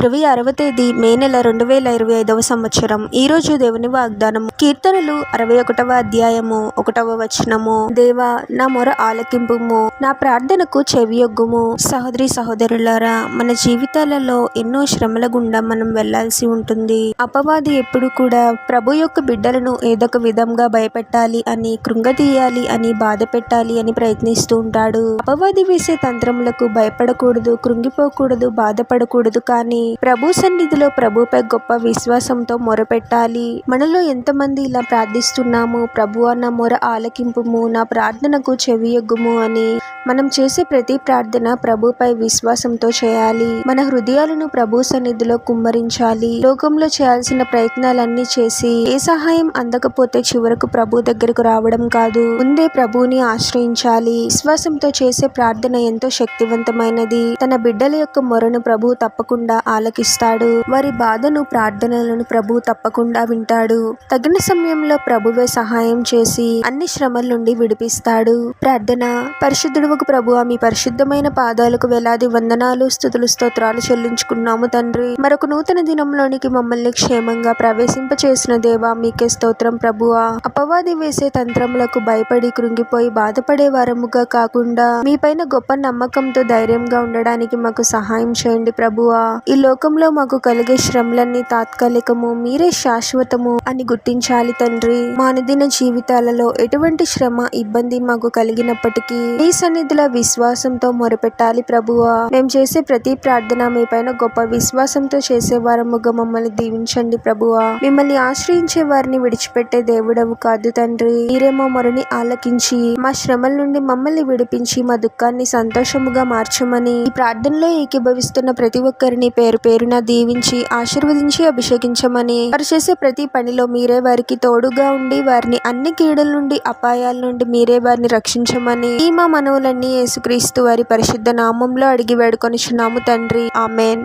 ఇరవై ఆరవ తేదీ మే నెల రెండు వేల ఇరవై ఐదవ సంవత్సరం. ఈ రోజు దేవుని వాగ్దానం కీర్తనలు అరవై ఒకటవ అధ్యాయము ఒకటవ వచనము. దేవా నా మొర ఆలకింపుము నా ప్రార్థనకు చెవియొగ్గుము. సహోదరి సహోదరులారా మన జీవితాలలో ఎన్నో శ్రమల గుండా మనం వెళ్ళాల్సి ఉంటుంది. అపవాది ఎప్పుడు కూడా ప్రభు యొక్క బిడ్డలను ఏదొక విధంగా భయపెట్టాలి అని కృంగతీయాలి అని బాధ పెట్టాలి అని ప్రయత్నిస్తూ ఉంటాడు. అపవాది వేసే తంత్రములకు భయపడకూడదు కృంగిపోకూడదు బాధపడకూడదు కానీ ప్రభు సన్నిధిలో ప్రభుపై గొప్ప విశ్వాసంతో మొరపెట్టాలి. మనలో ఎంతమంది ఇలా ప్రార్థిస్తున్నాము ప్రభు అన్న మొర ఆలకింపుము నా ప్రార్థనకు చెవియొగ్గుము అని మనం చేసే ప్రతి ప్రార్థన ప్రభుపై విశ్వాసంతో చేయాలి. మన హృదయాలను ప్రభు సన్నిధిలో కుమ్మరించాలి. లోకంలో చేయాల్సిన ప్రయత్నాలన్నీ చేసి ఏ సహాయం అందకపోతే చివరకు ప్రభు దగ్గరకు రావడం కాదు. ముందే ప్రభువుని ఆశ్రయించాలి. విశ్వాసంతో చేసే ప్రార్థన ఎంతో శక్తివంతమైనది. తన బిడ్డల యొక్క మొరను ప్రభు తప్పకుండా ఆలకిస్తాడు వారి బాధను ప్రార్థనలను ప్రభు తప్పకుండా వింటాడు. తగిన సమయంలో ప్రభువే సహాయం చేసి అన్ని శ్రమల నుండి విడిపిస్తాడు. ప్రార్థన. పరిశుద్ధుడుకు ప్రభు మీ పరిశుద్ధమైన పాదాలకు వేలాది వందనాలు స్థుతులు స్తోత్రాలు చెల్లించుకున్నాము తండ్రి. మరొక నూతన దినంలోనికి మమ్మల్ని క్షేమంగా ప్రవేశింప చేసిన దేవా మీకే స్తోత్రం ప్రభువా. అపవాది వేసే తంత్రములకు భయపడి కృంగిపోయి బాధపడే వారముగా కాకుండా మీపైన గొప్ప నమ్మకంతో ధైర్యంగా ఉండడానికి మాకు సహాయం చేయండి ప్రభువా. ఈ లోకంలో మాకు కలిగే శ్రమలన్నీ తాత్కాలికము మీరే శాశ్వతము అని గుర్తించాలి తండ్రి. మా అనుదిన జీవితాలలో ఎటువంటి శ్రమ ఇబ్బంది మాకు కలిగినప్పటికీ మీ సన్నిధిలో విశ్వాసంతో మొరపెట్టాలి ప్రభువా. మేము చేసే ప్రతి ప్రార్థన మీ పైన గొప్ప విశ్వాసంతో చేసే వారముగా మమ్మల్ని దీవించండి ప్రభువా. మిమ్మల్ని ఆశ్రయించే వారిని విడిచిపెట్టే దేవుడవు కాదు తండ్రి. మీరేమో మొరని ఆలకించి మా శ్రమల నుండి మమ్మల్ని విడిపించి మా దుఃఖాన్ని సంతోషముగా మార్చమని ఈ ప్రార్థనలో ఏకీభవిస్తున్న ప్రతి ఒక్కరిని పేరు పేరు పేరున దీవించి ఆశీర్వదించి అభిషేకించమని. వారు చేసే ప్రతి పనిలో మీరే వారికి తోడుగా ఉండి వారిని అన్ని కీడల నుండి అపాయాల నుండి మీరే వారిని రక్షించమని. ఈ మా మనవులన్నీ యేసుక్రీస్తు వారి పరిశుద్ధ నామంలో అడిగి వేడుకొనిచున్నాము తండ్రి. ఆమెన్.